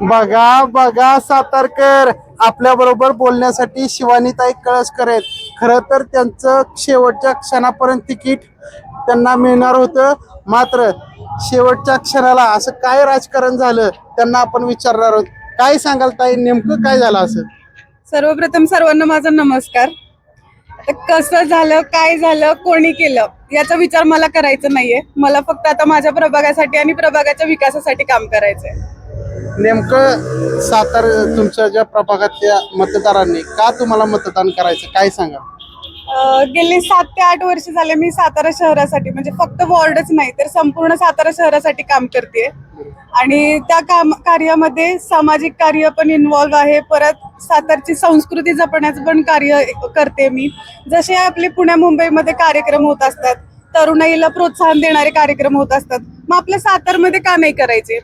बघा बघा सातारकर. आपल्या बरोबर बोलण्यासाठी शिवानीताई कळसकर आहेत. खर तर त्यांचं शेवटच्या क्षणापर्यंत तिकीट त्यांना मिळणार होतं. मात्र शेवटच्या क्षणाला असं काय राजकारण झालं त्यांना आपण विचारणार आहोत. काय सांगाल ताई? नेमकं काय झालं असं? सर्वप्रथम सर्वांना माझा नमस्कार. आता कसं झालं काय झालं कोणी केलं याचा विचार मला करायचा नाहीये. मला फक्त आता माझ्या प्रभागासाठी आणि प्रभागाच्या विकासासाठी काम करायचंय. नेमकं सातार तुमच्या ज्या प्रभागातल्या मतदारांनी का तुम्हाला मतदान करायचं? काय सांगा? अं, गेले सात ते आठ वर्ष झाले मी सातारा शहरासाठी म्हणजे फक्त वॉर्डच नाही तर संपूर्ण सातारा शहरासाठी काम करते आणि त्या काम कार्यामध्ये सामाजिक कार्य पण इन्व्हॉल्व आहे परत सातारची संस्कृती जपण्याचं पण कार्य करते मी. जसे आपले पुण्या मुंबईमध्ये कार्यक्रम होत असतात तरुणाईला प्रोत्साहन देणारे कार्यक्रम होत असतात मग आपल्या सातारमध्ये का नाही करायचे?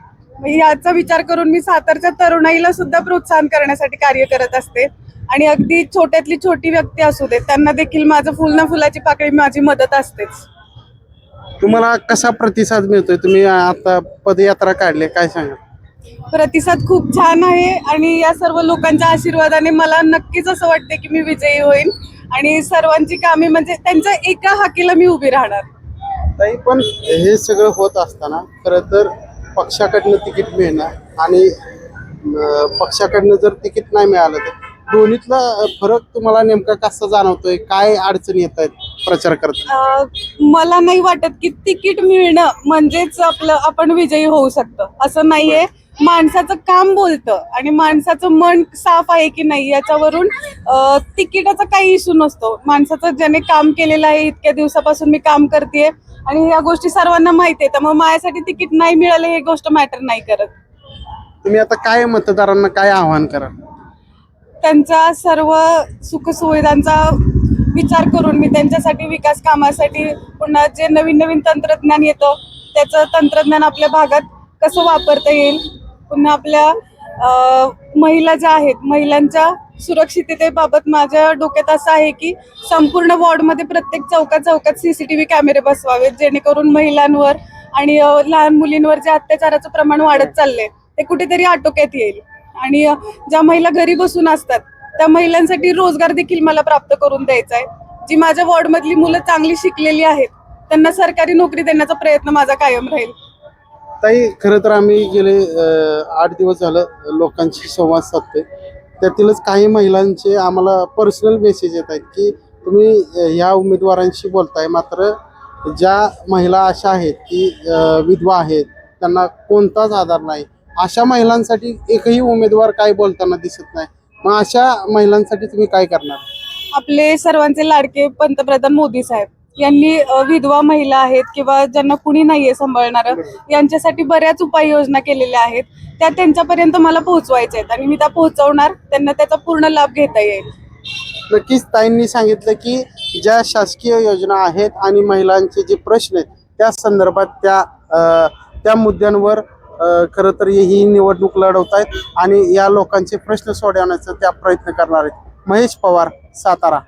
याचा विचार करून मी सातारच्या तरुणाईला सुद्धा प्रोत्साहन करण्यासाठी कार्य करत असते. आणि अगदी छोट्यातली छोटी व्यक्ती असू दे त्यांना देखील माझं फुल ना फुलाची पाकळी माझी मदत असतेच. तुम्हाला कसा प्रतिसाद मिळतोय? तुम्ही आता पदयात्रा काढली काय सांगा प्रतिसाद खूप छान आहे आणि या सर्व लोकांच्या आशीर्वादाने मला नक्कीच असं वाटते की मी विजयी होईन. आणि सर्वांची कामे म्हणजे त्यांच्या एका हाकीला मी उभी राहणार. ताई पण हे सगळं होत असताना खरं तर पक्षाकडनं तिकीट मिळणं आणि पक्षाकडनं जर तिकीट नाही मिळालं तर? दोन्हीतला फरक तुम्हाला नेमका कसा जाणवतोय? काय अडचणी येत आहेत प्रचार करताना मला नाही वाटत की तिकीट मिळणं म्हणजेच आपलं आपण विजयी होऊ शकतो. असं नाहीये. माणसाचं काम बोलतं आणि माणसाचं मन साफ आहे की नाही याच्यावरून तिकिटाचा काही इश्यू नसतो. माणसाचं ज्याने काम केलेलं आहे इतक्या दिवसापासून मी काम करते आणि या गोष्टी सर्वांना माहिती आहे त्यामुळे माझ्यासाठी तिकीट नाही मिळालं हे गोष्ट मॅटर नाही करत. तुम्ही आता काय मतदारांना काय आव्हान करा त्यांच्या सर्व सुखसुविधांचा विचार करून मी त्यांच्यासाठी विकास कामासाठी पुन्हा जे नवीन नवीन तंत्रज्ञान येतं त्याचं तंत्रज्ञान आपल्या भागात कसं वापरता येईल पुन्हा आपल्या महिला ज्या आहेत महिलांच्या सुरक्षिततेबाबत माझ्या डोक्यात असं आहे की संपूर्ण वॉर्डमध्ये प्रत्येक चौकात चौकात सीसीटीव्ही कॅमेरे बसवावेत जेणेकरून महिलांवर आणि लहान मुलींवर जे अत्याचाराचं प्रमाण वाढत चाललंय ते कुठेतरी आटोक्यात येईल. आणि ज्या महिला घरी बसून असतात त्या महिलांसाठी रोजगार देखील मला प्राप्त करून द्यायचा आहे जी माझ्या वॉर्डमधली मुलं चांगली शिकलेली आहेत त्यांना सरकारी नोकरी देण्याचा प्रयत्न माझा कायम राहील. ताई खरं तर आम्ही गेले आठ दिवस झालं लोकांशी संवाद साधतोय. त्यातीलच काही महिलांचे आम्हाला पर्सनल मेसेज येत आहेत की तुम्ही ह्या उमेदवारांशी बोलताय. मात्र ज्या महिला अशा आहेत की विधवा आहेत त्यांना कोणताच आधार नाही. अशा महिलांसाठी एकही उमेदवार काय बोलताना दिसत नाही. मग अशा महिलांसाठी तुम्ही काय करणार? आपले सर्वांचे लाडके पंतप्रधान मोदी साहेब. यांनी विधवा महिला आहेत किंवा ज्यांना कुणी नाहीये सांभाळणार यांच्यासाठी बऱ्याच उपाययोजना केलेल्या आहेत. त्या त्यांच्यापर्यंत मला पोहोचवायच्या आहेत आणि मी त्या पोहोचवणार त्यांना त्याचा पूर्ण लाभ घेता येईल. नक्कीच ताईंनी सांगितलं की ज्या शासकीय योजना आहेत आणि महिलांचे जे प्रश्न आहेत त्या संदर्भात त्या त्या मुद्द्यांवर खरं तर ही निवडणूक लढवत आहेत आणि या लोकांचे प्रश्न सोडवण्याचा त्या प्रयत्न करणार आहेत. महेश पवार सातारा.